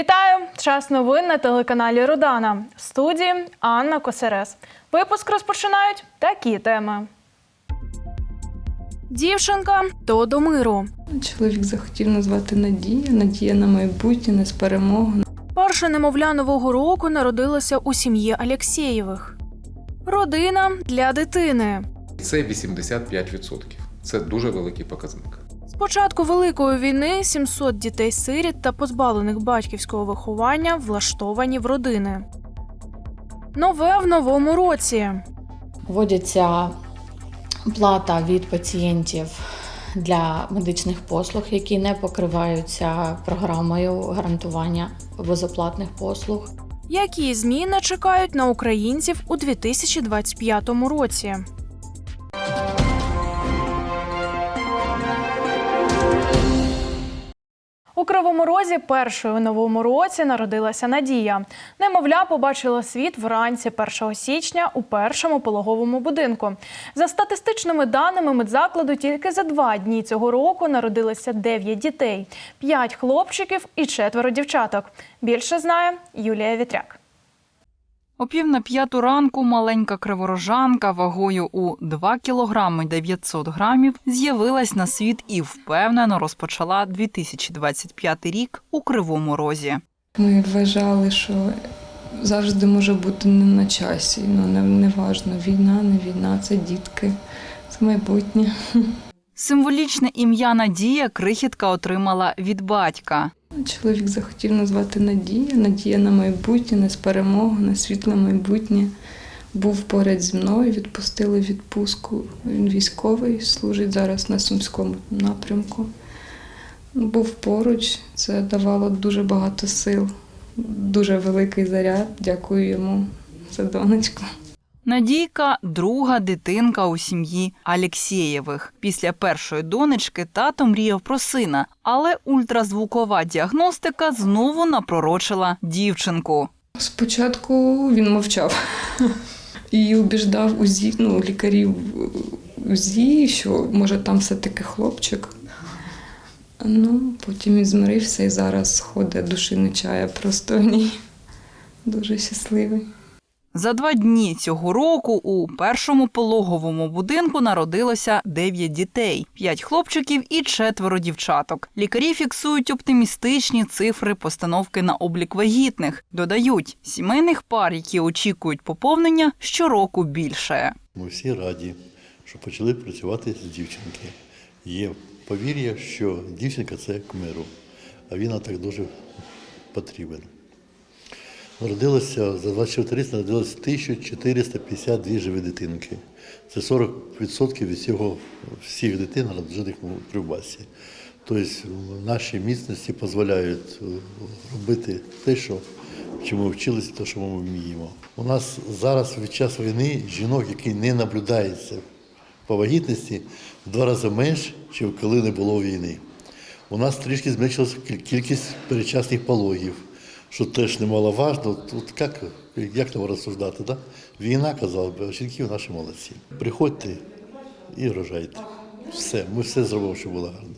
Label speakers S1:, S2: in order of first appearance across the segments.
S1: Вітаю! Час новин на телеканалі Родана. В студії Анна Косерес. Випуск розпочинають такі теми. Дівчинка то до миру.
S2: Чоловік захотів назвати Надія, Надія на майбутнє, на з перемогу.
S1: Перше немовля нового року народилося у сім'ї Алєксєєвих. Родина для дитини.
S3: Це 85%. Це дуже великий показник.
S1: Початку Великої війни 700 дітей-сиріт та позбавлених батьківського виховання влаштовані в родини. Нове в новому році.
S4: Вводяться плата від пацієнтів для медичних послуг, які не покриваються програмою гарантування безоплатних послуг.
S1: Які зміни чекають на українців у 2025 році? Кривому Розі першою у новому році народилася Надія. Немовля побачила світ вранці 1 січня у першому пологовому будинку. За статистичними даними медзакладу, тільки за два дні цього року народилося 9 дітей, 5 хлопчиків і четверо дівчаток. Більше знає Юлія Вітряк.
S5: О пів на п'яту ранку маленька криворожанка вагою у 2 кілограми 900 грамів з'явилась на світ і впевнено розпочала 2025 рік у Кривому Розі.
S2: Ми вважали, що завжди може бути не на часі. Ну, не, не важно, війна, не війна, це дітки, це майбутнє.
S5: Символічне ім'я Надія крихітка отримала від батька.
S2: Чоловік захотів назвати Надія, Надія на майбутнє, на перемогу, на світле майбутнє. Був поряд зі мною, відпустили відпустку. Він військовий, служить зараз на Сумському напрямку. Був поруч, це давало дуже багато сил, дуже великий заряд. Дякую йому за донечку.
S5: Надійка друга дитинка у сім'ї Алєксєєвих. Після першої донечки тато мріяв про сина, але ультразвукова діагностика знову напророчила дівчинку.
S2: Спочатку він мовчав і убіждав УЗІ, ну, лікарів УЗІ, що може там все-таки хлопчик. Ну, потім він змирився і зараз ходить, душі не чає просто в ній. Дуже щасливий.
S5: За два дні цього року у першому пологовому будинку народилося 9 дітей, 5 хлопчиків і четверо дівчаток. Лікарі фіксують оптимістичні цифри постановки на облік вагітних. Додають, сімейних пар, які очікують поповнення, щороку більше.
S6: Ми всі раді, що почали працювати з дівчинки. Є повір'я, що дівчинка це к а він так дуже потрібен. Народилося за 24 рік народилося 1452 живі дитинки. Це 40% від всього, всіх дитин, народжених у Кривбасі. Тобто наші міцності дозволяють е, робити те, що чому вчилися, те, що ми вміємо. У нас зараз від час війни жінок, які не наблюдаються по вагітності, в два рази менше, ніж коли не було війни. У нас трішки зменшилася кількість передчасних пологів, що теж немаловажно. Тут як, як нам розсуждати? Да? Війна, казав би, а наші молодці. Приходьте і рожайте. Все, ми все зробимо, що було гарно.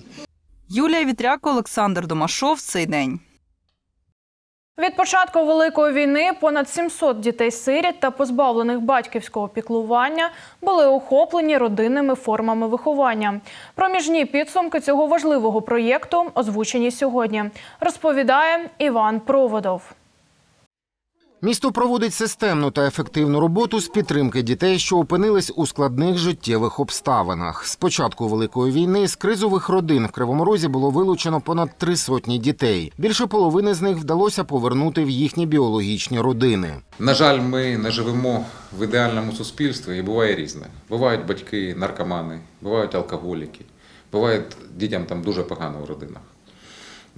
S5: Юлія Вітряко, Олександр Домашов. Цей день.
S1: Від початку Великої війни понад 700 дітей-сиріт та позбавлених батьківського піклування були охоплені родинними формами виховання. Проміжні підсумки цього важливого проєкту озвучені сьогодні. Розповідає Іван Проводов.
S7: Місто проводить системну та ефективну роботу з підтримки дітей, що опинились у складних життєвих обставинах. З початку великої війни з кризових родин в Кривому Розі було вилучено понад три сотні дітей. Більше половини з них вдалося повернути в їхні біологічні родини.
S3: На жаль, ми не живемо в ідеальному суспільстві і буває різне. Бувають батьки наркомани, бувають алкоголіки, буває дітям там дуже погано в родинах.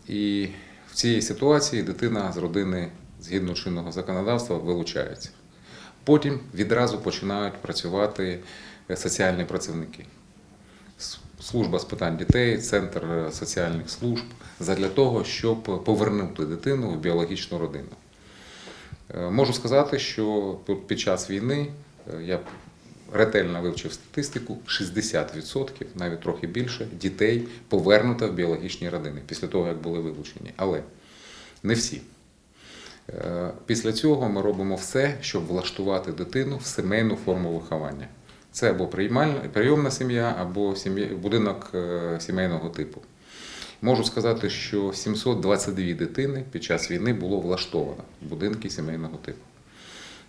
S3: І в цій ситуації дитина з родини згідно чинного законодавства вилучається. Потім відразу починають працювати соціальні працівники. Служба з питань дітей, центр е, соціальних служб задля того, щоб повернути дитину в біологічну родину. Е, Можу сказати, що під час війни е, я ретельно вивчив статистику, 60%, навіть трохи більше, дітей повернуто в біологічні родини після того, як були вилучені. Але не всі. Е, Після цього ми робимо все, щоб влаштувати дитину в сімейну форму виховання. Це або прийомна сім'я, або будинок е, сімейного типу. Можу сказати, що 722 дитини під час війни було влаштовано в будинки сімейного типу,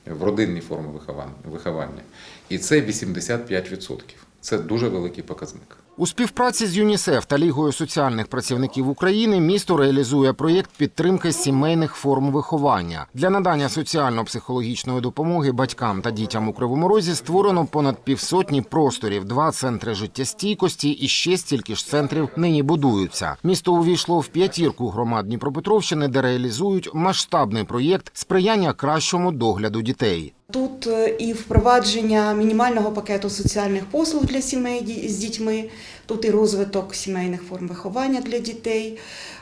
S3: в родинній формі виховання- виховання. І це 85%. Це дуже великий показник.
S7: У співпраці з ЮНІСЕФ та Лігою соціальних працівників України місто реалізує проєкт підтримки сімейних форм виховання. Для надання соціально-психологічної допомоги батькам та дітям у Кривому Розі створено понад півсотні просторів, два центри життєстійкості і ще стільки ж центрів нині будуються. Місто увійшло в п'ятірку громад Дніпропетровщини, де реалізують масштабний проєкт сприяння кращому догляду дітей.
S8: Тут е, і впровадження мінімального пакету соціальних послуг для сімей з дітьми, тут і розвиток сімейних форм виховання для дітей,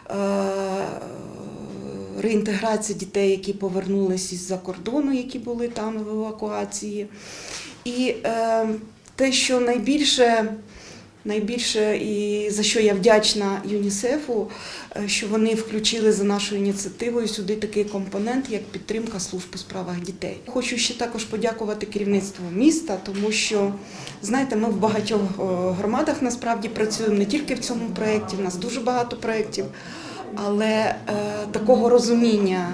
S8: е, реінтеграція дітей, які повернулись із-за кордону, які були там в евакуації. І е, те, що найбільше, найбільше і за що я вдячна ЮНІСЕФу, е, що вони включили за нашою ініціативою сюди такий компонент, як підтримка служб у справах дітей. Хочу ще також подякувати керівництву міста, тому що знаєте, ми в багатьох е, громадах насправді працюємо не тільки в цьому проєкті, в нас дуже багато проєктів. Але е, такого розуміння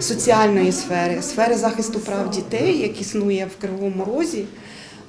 S8: соціальної сфери, сфери захисту прав дітей, як існує в Кривому Розі,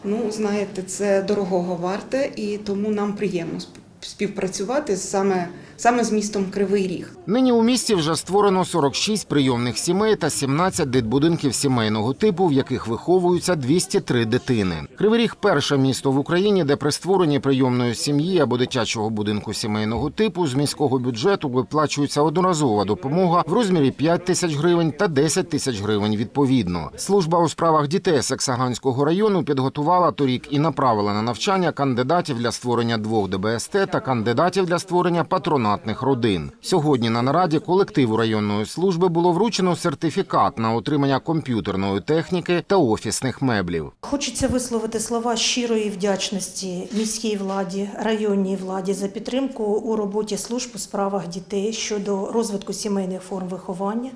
S8: ну знаєте, це дорогого варте, і тому нам приємно співпрацювати саме, саме з містом Кривий Ріг.
S7: Нині у місті вже створено 46 прийомних сімей та 17 дитбудинків сімейного типу, в яких виховуються 203 дитини. Кривий Ріг – перше місто в Україні, де при створенні прийомної сім'ї або дитячого будинку сімейного типу з міського бюджету виплачується одноразова допомога в розмірі 5 тисяч гривень та 10 тисяч гривень відповідно. Служба у справах дітей Саксаганського району підготувала торік і направила на навчання кандидатів для створення двох ДБСТ та кандидатів для створення патронатних родин. Сьогодні на нараді колективу районної служби було вручено сертифікат на отримання комп'ютерної техніки та офісних меблів.
S9: Хочеться висловити слова щирої вдячності міській владі, районній владі за підтримку у роботі служб у справах дітей щодо розвитку сімейних форм виховання,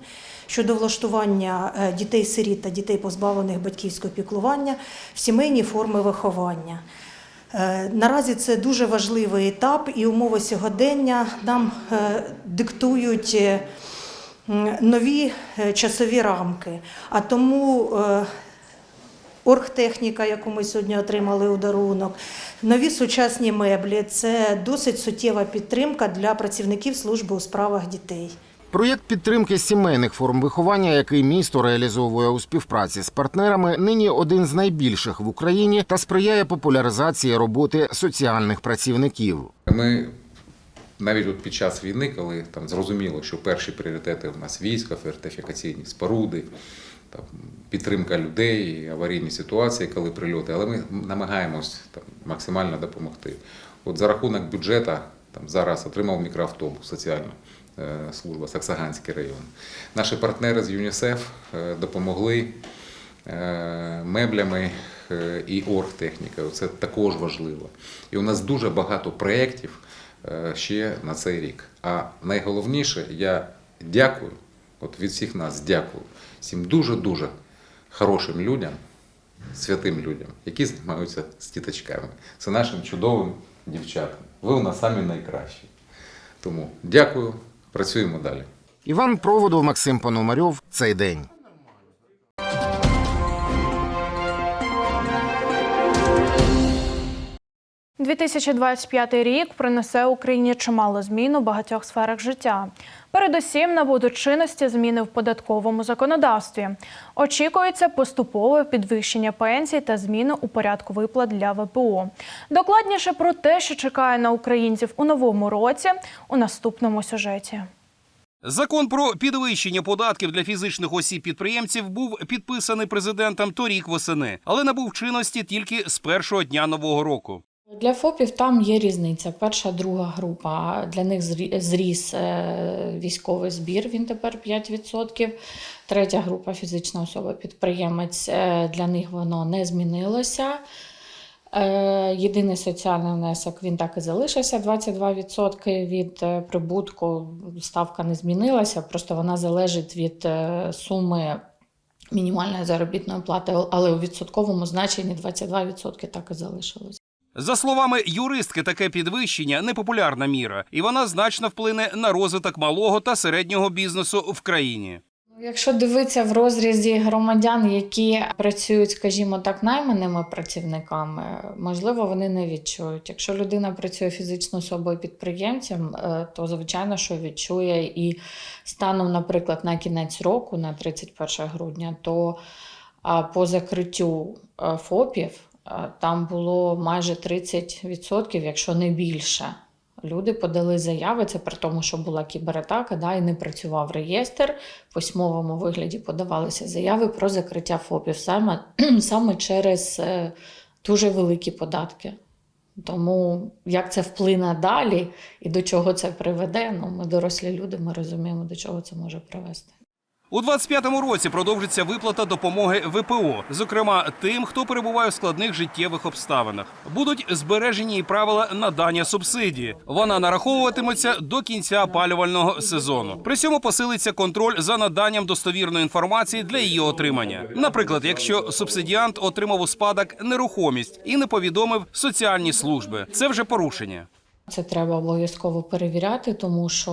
S9: щодо влаштування е, дітей-сиріт та дітей, позбавлених батьківського піклування в сімейні форми виховання. Е, Наразі це дуже важливий етап, і умови сьогодення нам е, диктують е, нові часові рамки. А тому оргтехніка, яку ми сьогодні отримали у дарунок, нові сучасні меблі це досить суттєва підтримка для працівників служби у справах дітей.
S7: Проєкт підтримки сімейних форм виховання, який місто реалізовує у співпраці з партнерами, нині один з найбільших в Україні та сприяє популяризації роботи соціальних працівників.
S3: Ми навіть от під час війни, коли там зрозуміло, що перші пріоритети в нас війська, фортифікаційні споруди, там, підтримка людей, аварійні ситуації, коли прильоти, але ми намагаємось там, максимально допомогти. От за рахунок бюджету там, зараз отримав мікроавтобус соціальна е, служба Саксаганський район. Наші партнери з ЮНІСЕФ е, допомогли е, меблями е, і оргтехнікою. Це також важливо. І у нас дуже багато проєктів е, ще на цей рік. А найголовніше, я дякую, от від всіх нас дякую всім дуже-дуже хорошим людям, святим людям, які займаються з діточками. Це нашим чудовим дівчатам. Ви у нас самі найкращі. Тому дякую, працюємо далі.
S7: Іван Проводов, Максим Пономарьов. Цей день.
S1: – 2025 рік принесе Україні чимало змін у багатьох сферах життя. Передусім набудуть чинності зміни в податковому законодавстві. Очікується поступове підвищення пенсій та зміни у порядку виплат для ВПО. Докладніше про те, що чекає на українців у новому році, у наступному сюжеті.
S10: Закон про підвищення податків для фізичних осіб-підприємців був підписаний президентом торік восени, але набув чинності тільки з першого дня нового року.
S4: Для ФОПів там є різниця. Перша, друга група. Для них зріс е, військовий збір, він тепер 5%. Третя група фізична особа підприємець. е, Для них воно не змінилося. Е, Єдиний соціальний внесок він так і залишився 22% від прибутку. Ставка не змінилася, просто вона залежить від суми мінімальної заробітної плати, але у відсотковому значенні 22% так і залишилось.
S10: За словами юристки, таке підвищення непопулярна міра, і вона значно вплине на розвиток малого та середнього бізнесу в країні.
S4: Якщо дивитися в розрізі громадян, які працюють, скажімо так, найманими працівниками, можливо, вони не відчують. Якщо людина працює фізичною особою підприємцем, е, то звичайно, що відчує і станом, наприклад, на кінець року, на 31 грудня, то по закриттю е, ФОПів там було майже 30%, якщо не більше. Люди подали заяви, це при тому, що була кібератака, да, і не працював реєстр. В письмовому вигляді подавалися заяви про закриття ФОПів саме, саме через е, дуже великі податки. Тому як це вплине далі і до чого це приведе, ну ми дорослі люди, ми розуміємо, до чого це може привести.
S10: У 25-му році продовжиться виплата допомоги ВПО, зокрема тим, хто перебуває в складних життєвих обставинах. Будуть збережені і правила надання субсидії. Вона нараховуватиметься до кінця опалювального сезону. При цьому посилиться контроль за наданням достовірної інформації для її отримання. Наприклад, якщо субсидіант отримав у спадок нерухомість і не повідомив соціальні служби, це вже порушення.
S4: Це треба обов'язково перевіряти, тому що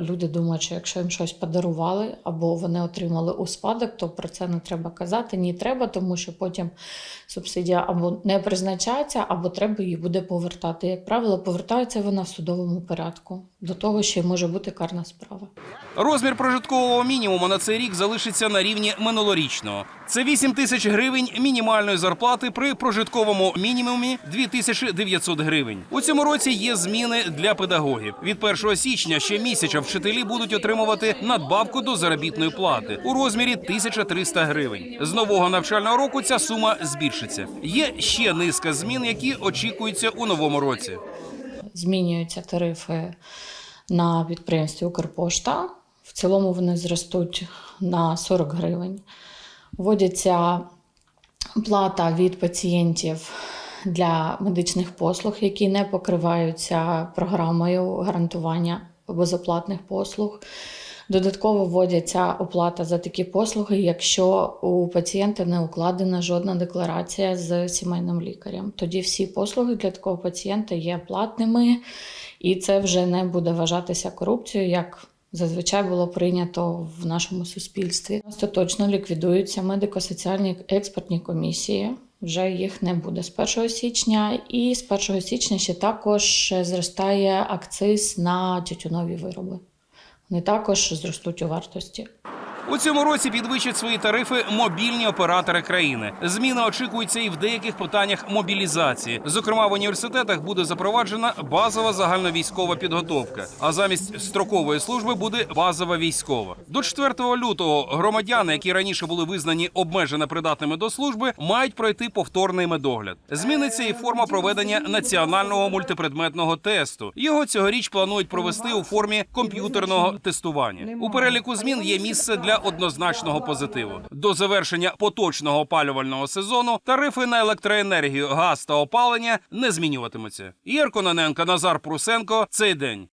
S4: люди думають, що якщо їм щось подарували або вони отримали у спадок, то про це не треба казати. Ні, треба, тому що потім субсидія або не призначається, або треба її буде повертати. Як правило, повертається вона в судовому порядку. До того ще може бути карна справа.
S10: Розмір прожиткового мінімуму на цей рік залишиться на рівні минулорічного. Це 8 тисяч гривень мінімальної зарплати при прожитковому мінімумі 2900 гривень. У цьому році є зміни для педагогів. Від 1 січня щомісяця вчителі будуть отримувати надбавку до заробітної плати у розмірі 1300 гривень. З нового навчального року ця сума збільшиться. Є ще низка змін, які очікуються у новому році.
S4: Змінюються тарифи на підприємстві Укрпошта. В цілому вони зростуть на 40 гривень. Вводяться плата від пацієнтів для медичних послуг, які не покриваються програмою гарантування безоплатних послуг. Додатково вводяться оплата за такі послуги, якщо у пацієнта не укладена жодна декларація з сімейним лікарем. Тоді всі послуги для такого пацієнта є платними, і це вже не буде вважатися корупцією, як зазвичай було прийнято в нашому суспільстві. Остаточно ліквідуються медико-соціальні експертні комісії. Вже їх не буде з 1 січня, і з 1 січня ще також зростає акциз на тютюнові вироби. Вони також зростуть у вартості.
S10: У цьому році підвищать свої тарифи мобільні оператори країни. Зміни очікуються і в деяких питаннях мобілізації. Зокрема, в університетах буде запроваджена базова загальновійськова підготовка. А замість строкової служби буде базова військова. До 4 лютого громадяни, які раніше були визнані обмежено придатними до служби, мають пройти повторний медогляд. Зміниться і форма проведення національного мультипредметного тесту. Його цьогоріч планують провести у формі комп'ютерного тестування. У переліку змін є місце для однозначного позитиву. До завершення поточного опалювального сезону тарифи на електроенергію, газ та опалення не змінюватимуться. Ігор Кононенко, Назар Прусенко. Цей день.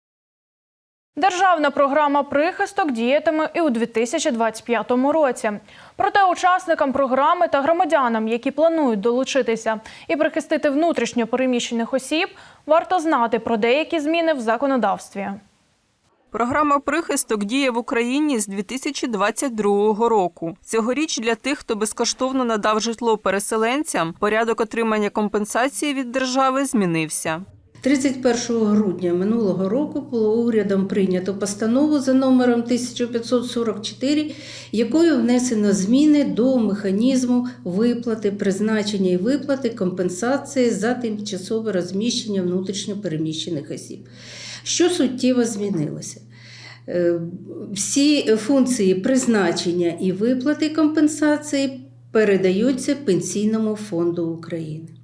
S1: Державна програма прихисток діятиме і у 2025 році. Проте учасникам програми та громадянам, які планують долучитися і прихистити внутрішньо переміщених осіб, варто знати про деякі зміни в законодавстві.
S11: Програма прихисток діє в Україні з 2022 року. Цьогоріч для тих, хто безкоштовно надав житло переселенцям, порядок отримання компенсації від держави змінився.
S12: 31 грудня минулого року було урядом прийнято постанову за номером 1544, якою внесено зміни до механізму виплати, призначення і виплати компенсації за тимчасове розміщення внутрішньопереміщених осіб. Що суттєво змінилося? Е, Всі функції призначення і виплати компенсації передаються Пенсійному фонду України.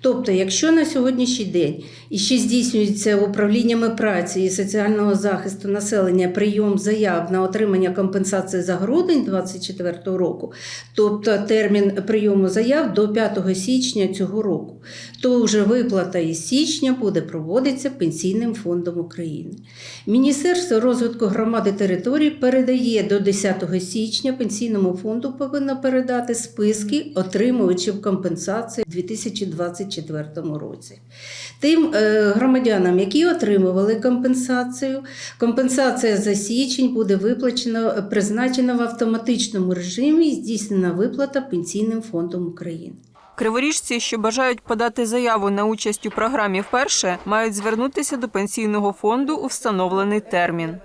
S12: Тобто, якщо на сьогоднішній день іще здійснюється управліннями праці і соціального захисту населення прийом заяв на отримання компенсації за грудень 2024 року, тобто термін прийому заяв до 5 січня цього року, то вже виплата із січня буде проводитися Пенсійним фондом України. Міністерство розвитку громади територій передає до 10 січня Пенсійному фонду повинно передати списки отримувачів компенсації у 2024 році. Тим е, громадянам, які отримували компенсацію, компенсація за січень буде виплачена, призначена в автоматичному режимі і здійснена виплата Пенсійним фондом України.
S11: Криворіжці, що бажають подати заяву на участь у програмі вперше, мають звернутися до пенсійного фонду у встановлений термін.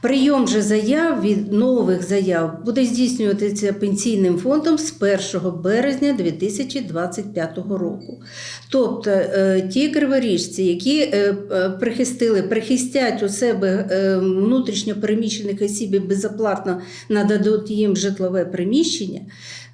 S12: Прийом же заяв від нових заяв буде здійснюватися пенсійним фондом з 1 березня 2025 року. Тобто е, ті криворіжці, які е, е, прихистили, прихистять у себе е, внутрішньо переміщених осіб і безоплатно нададуть їм житлове приміщення,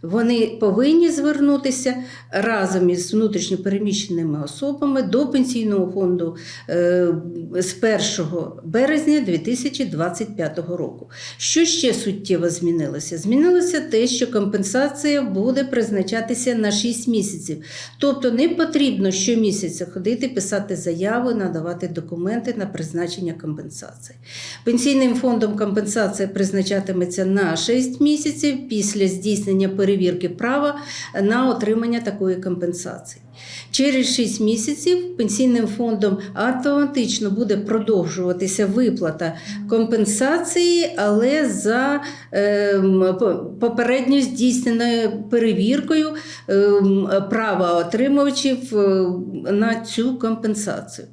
S12: вони повинні звернутися разом із внутрішньо переміщеними особами до пенсійного фонду е, з 1 березня 2025 року. Що ще суттєво змінилося? Змінилося те, що компенсація буде призначатися на 6 місяців. Тобто не потрібно щомісяця ходити, писати заяви, надавати документи на призначення компенсації. Пенсійним фондом компенсація призначатиметься на 6 місяців після здійснення перевірки права на отримання такої компенсації. Через 6 місяців пенсійним фондом автоматично буде продовжуватися виплата компенсації, але за ем, попередньо здійсненою перевіркою ем, права отримувачів е, на цю компенсацію.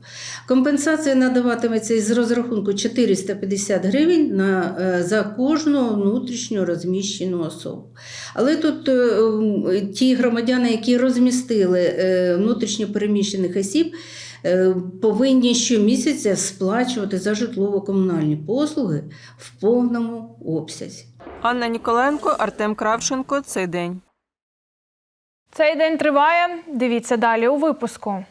S12: Компенсація надаватиметься із розрахунку 450 гривень на, е, за кожну внутрішньо розміщену особу. Але тут е, ті громадяни, які розмістили е, внутрішньо переміщених осіб, е, повинні щомісяця сплачувати за житлово-комунальні послуги в повному обсязі.
S11: Анна Ніколенко, Артем Кравченко. Цей день.
S1: Цей день триває. Дивіться далі у випуску.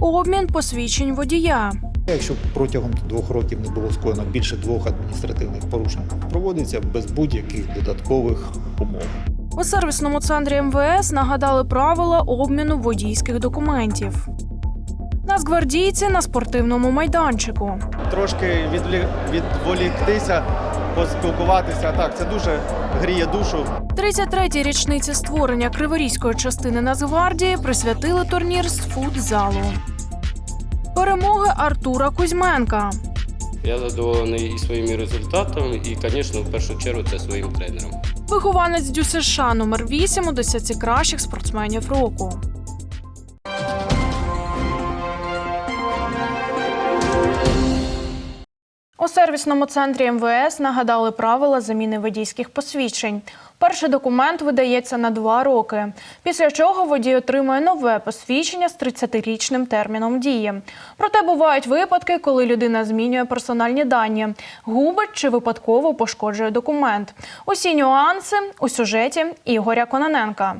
S1: Обмін посвідчень водія.
S13: Якщо протягом двох років не було скоєно більше двох адміністративних порушень, проводиться без будь-яких додаткових умов.
S1: У сервісному центрі МВС нагадали правила обміну водійських документів. Нацгвардійці на спортивному майданчику.
S14: трошки відволіктися, поспілкуватися. Так, це дуже гріє душу.
S1: 33-й річниці створення Криворізької частини Нацгвардії присвятили турнір з футзалу. Перемоги Артура Кузьменка.
S15: Я задоволений і своїми результатами, і, звісно, в першу чергу це своїм тренером.
S1: Вихованець ДЮСШ номер 8 у десятці кращих спортсменів року. У сервісному центрі МВС нагадали правила заміни водійських посвідчень. Перший документ видається на два роки, після чого водій отримує нове посвідчення з 30-річним терміном дії. Проте бувають випадки, коли людина змінює персональні дані, губить чи випадково пошкоджує документ. Усі нюанси у сюжеті Ігоря Кононенка.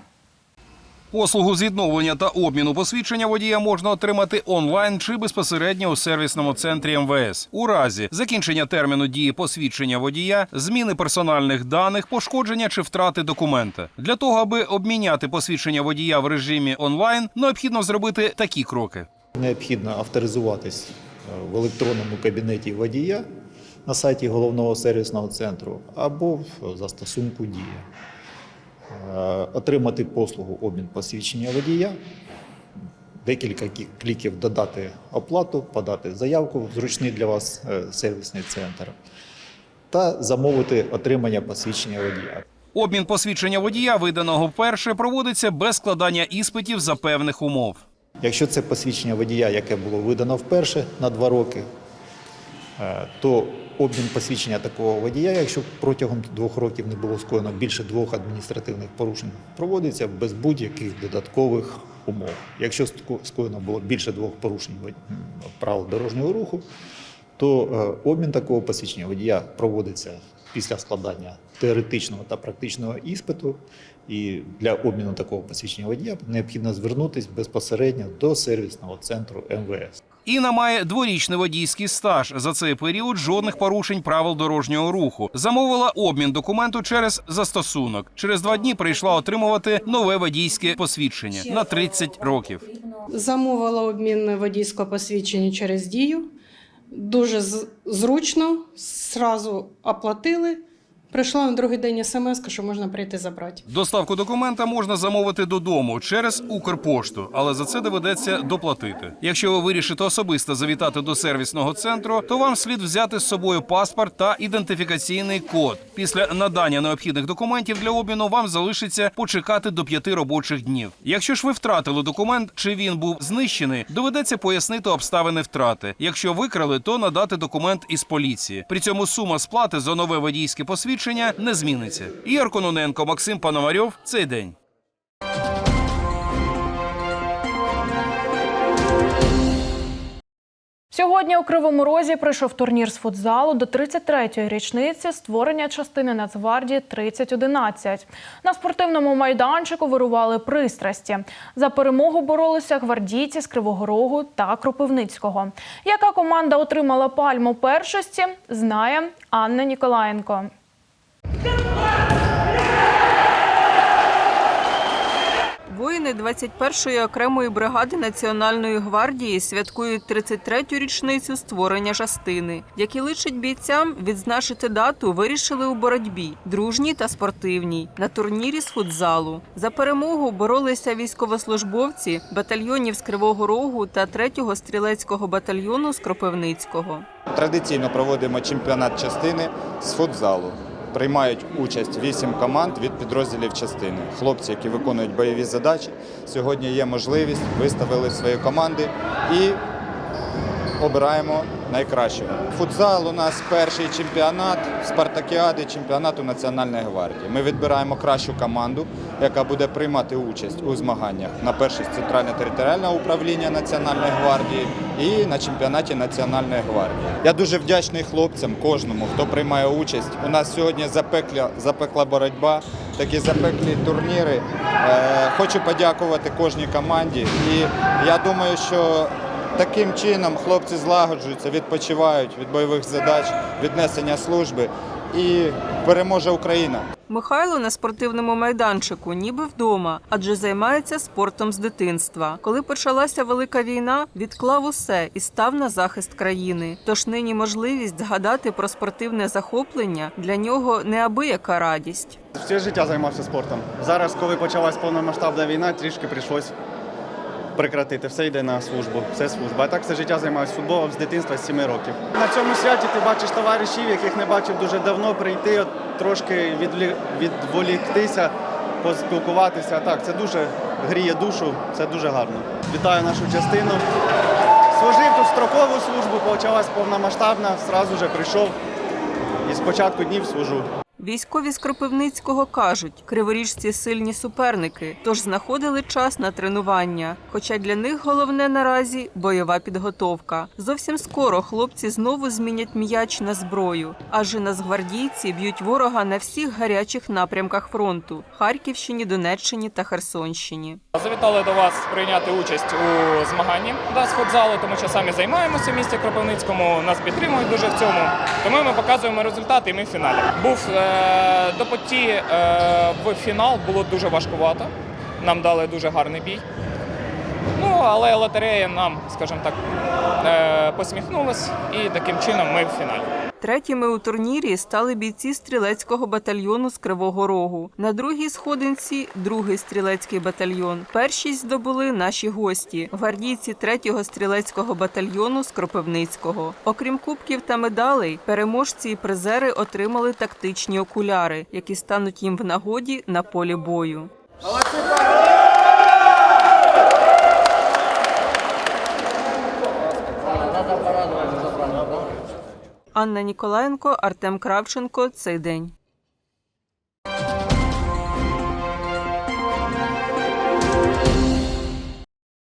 S10: Послугу з відновлення та обміну посвідчення водія можна отримати онлайн чи безпосередньо у сервісному центрі МВС. У разі закінчення терміну дії посвідчення водія, зміни персональних даних, пошкодження чи втрати документа. Для того, аби обміняти посвідчення водія в режимі онлайн, необхідно зробити такі кроки.
S13: Необхідно авторизуватись е, в електронному кабінеті водія на сайті головного сервісного центру або в застосунку Дія. Е, Отримати послугу обмін посвідчення водія, декілька кліків додати оплату, подати заявку в зручний для вас е, сервісний центр та замовити отримання посвідчення водія.
S10: Обмін посвідчення водія, виданого вперше, проводиться без складання іспитів за певних умов.
S13: Якщо це посвідчення водія, яке було видано вперше на два роки, е, то обмін посвідчення такого водія, якщо протягом двох років не було скоєно більше двох адміністративних порушень, проводиться без будь-яких додаткових умов. Якщо ско- скоєно було більше двох порушень правил дорожнього руху, то е, обмін такого посвідчення водія проводиться після складання теоретичного та практичного іспиту. І для обміну такого посвідчення водія необхідно звернутися безпосередньо до сервісного центру МВС.
S10: Інна має дворічний водійський стаж. За цей період жодних порушень правил дорожнього руху. Замовила обмін документу через застосунок. Через два дні прийшла отримувати нове водійське посвідчення на 30 років.
S16: Замовила обмін водійського посвідчення через дію. Дуже зручно, зразу оплатили. Прийшла на другий день смс, що можна прийти забрати.
S10: Доставку документа можна замовити додому через Укрпошту, але за це доведеться доплатити. Якщо ви вирішите особисто завітати до сервісного центру, то вам слід взяти з собою паспорт та ідентифікаційний код. Після надання необхідних документів для обміну вам залишиться почекати до п'яти робочих днів. Якщо ж ви втратили документ чи він був знищений, доведеться пояснити обставини втрати. Якщо викрали, то надати документ із поліції. При цьому сума сплати за нове водійське посвідчення не зміниться. Ігор Кононенко, Максим Пономарьов. Цей день.
S1: Сьогодні у Кривому Розі пройшов турнір з футзалу до 33-ї річниці створення частини Нацгвардії 3011. На спортивному майданчику вирували пристрасті. За перемогу боролися гвардійці з Кривого Рогу та Кропивницького. Яка команда отримала пальму першості, знає Анна Ніколаєнко.
S11: Воїни 21-ї окремої бригади Національної гвардії святкують 33-ю річницю створення частини. Як і личить бійцям, відзначити дату вирішили у боротьбі дружній та спортивній на турнірі з футзалу. За перемогу боролися військовослужбовці батальйонів з Кривого Рогу та 3-го стрілецького батальйону з Кропивницького.
S14: Традиційно проводимо чемпіонат частини з футзалу. Приймають участь вісім команд від підрозділів частини. Хлопці, які виконують бойові задачі, сьогодні є можливість, виставили свої команди і обираємо найкращого. Футзал у нас перший чемпіонат спартакіади чемпіонату Національної гвардії. Ми відбираємо кращу команду, яка буде приймати участь у змаганнях на першість центральне територіальне управління Національної гвардії і на чемпіонаті Національної гвардії. Я дуже вдячний хлопцям, кожному, хто приймає участь. У нас сьогодні запекла, запекла боротьба, такі запеклі турніри. Е, хочу подякувати кожній команді. І я думаю, що Таким чином хлопці злагоджуються, відпочивають від бойових задач, від несення служби і переможе Україна.
S11: Михайло на спортивному майданчику, ніби вдома, адже займається спортом з дитинства. Коли почалася велика війна, відклав усе і став на захист країни. Тож нині можливість згадати про спортивне захоплення для нього неабияка радість.
S14: Все життя займався спортом. Зараз, коли почалась повномасштабна війна, трішки прийшлось прекратити. Все йде на службу, все служба. А так все життя займаюся футболом з дитинства з 7 років. На цьому святі ти бачиш товаришів, яких не бачив дуже давно, прийти, от, трошки відволіктися, поспілкуватися. Так, це дуже гріє душу, це дуже гарно. Вітаю нашу частину. Служив тут строкову службу, почалась повномасштабна, зразу же прийшов і з початку днів служу.
S11: Військові з Кропивницького кажуть, криворіжці сильні суперники, тож знаходили час на тренування. Хоча для них головне наразі бойова підготовка. Зовсім скоро хлопці знову змінять м'яч на зброю, адже нацгвардійці б'ють ворога на всіх гарячих напрямках фронту Харківщині, Донеччині та Херсонщині.
S17: Завітали до вас прийняти участь у змаганні да, з футзалу, тому що самі займаємося в місті Кропивницькому, нас підтримують дуже в цьому. Тому ми показуємо результати і ми в фіналі. Був е, до путі е, в фінал було дуже важкувато. Нам дали дуже гарний бій. Але лотерея нам, скажімо так, е, посміхнулась, і таким чином ми в фіналі.
S11: Третіми у турнірі стали бійці стрілецького батальйону з Кривого Рогу. На другій сходинці другий стрілецький батальйон. Першість здобули наші гості, гвардійці третього стрілецького батальйону з Кропивницького. Окрім кубків та медалей, переможці і призери отримали тактичні окуляри, які стануть їм в нагоді на полі бою. Анна Ніколаєнко, Артем Кравченко. Цей день.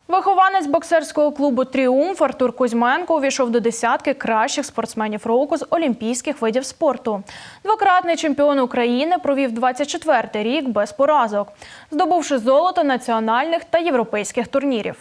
S1: Вихованець боксерського клубу Тріумф Артур Кузьменко увійшов до десятки кращих спортсменів року з олімпійських видів спорту. Двократний чемпіон України провів 24-й рік без поразок, здобувши золото національних та європейських турнірів.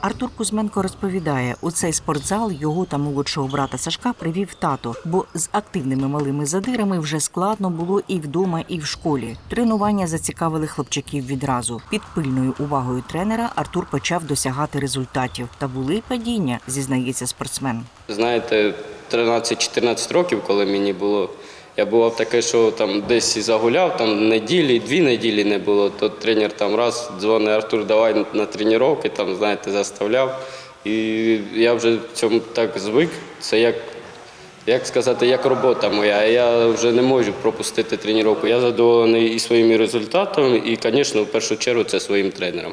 S18: Артур Кузьменко розповідає, у цей спортзал його та молодшого брата Сашка привів тато, бо з активними малими задирами вже складно було і вдома, і в школі. Тренування зацікавили хлопчаків відразу. Під пильною увагою тренера Артур почав досягати результатів. Та були й падіння, зізнається спортсмен.
S15: Знаєте, 13-14 років, коли мені було, я бував таке, що там десь і загуляв, там неділі, дві неділі не було, то тренер там раз дзвонить Артур, давай на тренування, там, знаєте, заставляв. І я вже в цьому так звик. Це як, як сказати, як робота моя. Я вже не можу пропустити тренування. Я задоволений і своїми результатами, і, звісно, в першу чергу це своїм тренером.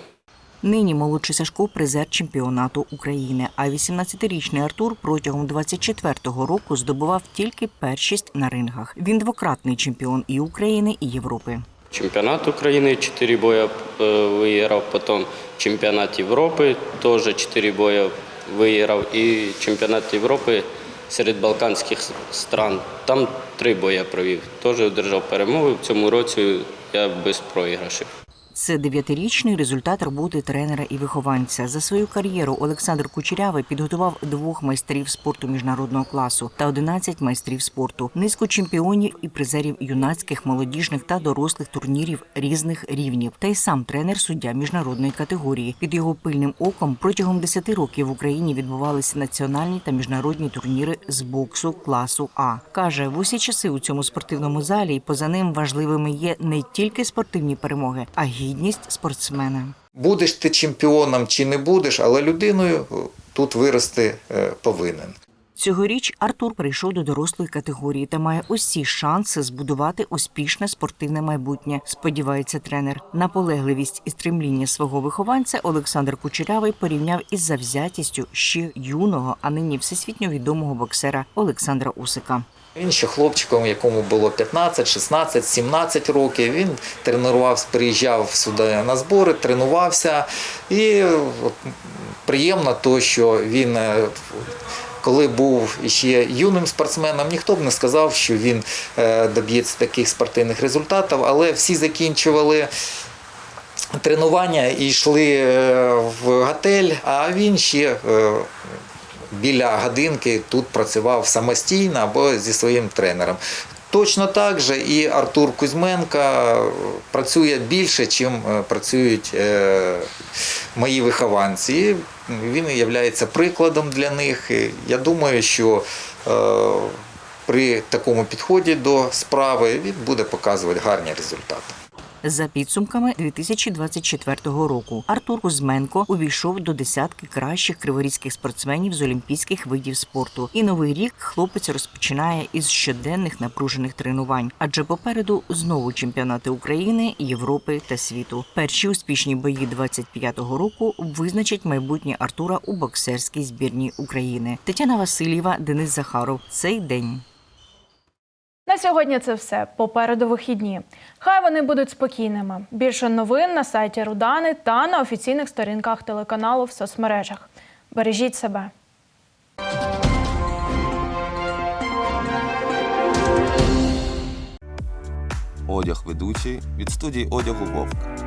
S18: Нині молодший Сашко призер чемпіонату України. А 18-річний Артур протягом 24-го року здобував тільки першість на рингах. Він двократний чемпіон і України, і Європи.
S15: Чемпіонат України 4 боя е, виграв, потім чемпіонат Європи теж 4 боя виграв, і чемпіонат Європи серед балканських стран. Там 3 боя провів. Теж одержав перемогу. В цьому році я без проіграшів.
S18: Це дев'ятирічний результат роботи тренера і вихованця. За свою кар'єру Олександр Кучерявий підготував двох майстрів спорту міжнародного класу та 11 майстрів спорту, низку чемпіонів і призерів юнацьких, молодіжних та дорослих турнірів різних рівнів. Та й сам тренер суддя міжнародної категорії. Під його пильним оком протягом 10 років в Україні відбувалися національні та міжнародні турніри з боксу класу А. каже, в усі часи у цьому спортивному залі і поза ним важливими є не тільки спортивні перемоги, а гідність спортсмена.
S19: Будеш ти чемпіоном чи не будеш, але людиною тут вирости е, повинен.
S18: Цьогоріч Артур прийшов до дорослої категорії та має усі шанси збудувати успішне спортивне майбутнє. Сподівається тренер. Наполегливість і стремління свого вихованця Олександр Кучерявий порівняв із завзятістю ще юного, а нині всесвітньо відомого боксера Олександра Усика.
S19: Він ще хлопчиком, якому було 15, 16, 17 років. Він тренувався, приїжджав сюди на збори, тренувався. І приємно то, що він. Коли був ще юним спортсменом, ніхто б не сказав, що він е, доб'ється таких спортивних результатів, але всі закінчували тренування і йшли е, в готель, а він ще е, біля годинки тут працював самостійно або зі своїм тренером. Точно так же і Артур Кузьменко працює більше, чим е, працюють е, мої вихованці. Він є прикладом для них. Я думаю, що е, при такому підході до справи він буде показувати гарні результати.
S18: За підсумками 2024 року Артур Кузьменко увійшов до десятки кращих криворізьких спортсменів з олімпійських видів спорту. І новий рік хлопець розпочинає із щоденних напружених тренувань, адже попереду знову чемпіонати України, Європи та світу. Перші успішні бої 25-го року визначать майбутнє Артура у боксерській збірній України. Тетяна Васильєва, Денис Захаров. Цей день.
S1: На сьогодні це все. Попереду вихідні. Хай вони будуть спокійними. Більше новин на сайті Рудани та на офіційних сторінках телеканалу в соцмережах. Бережіть себе.
S20: Одяг ведучий від студії одягу Вовк.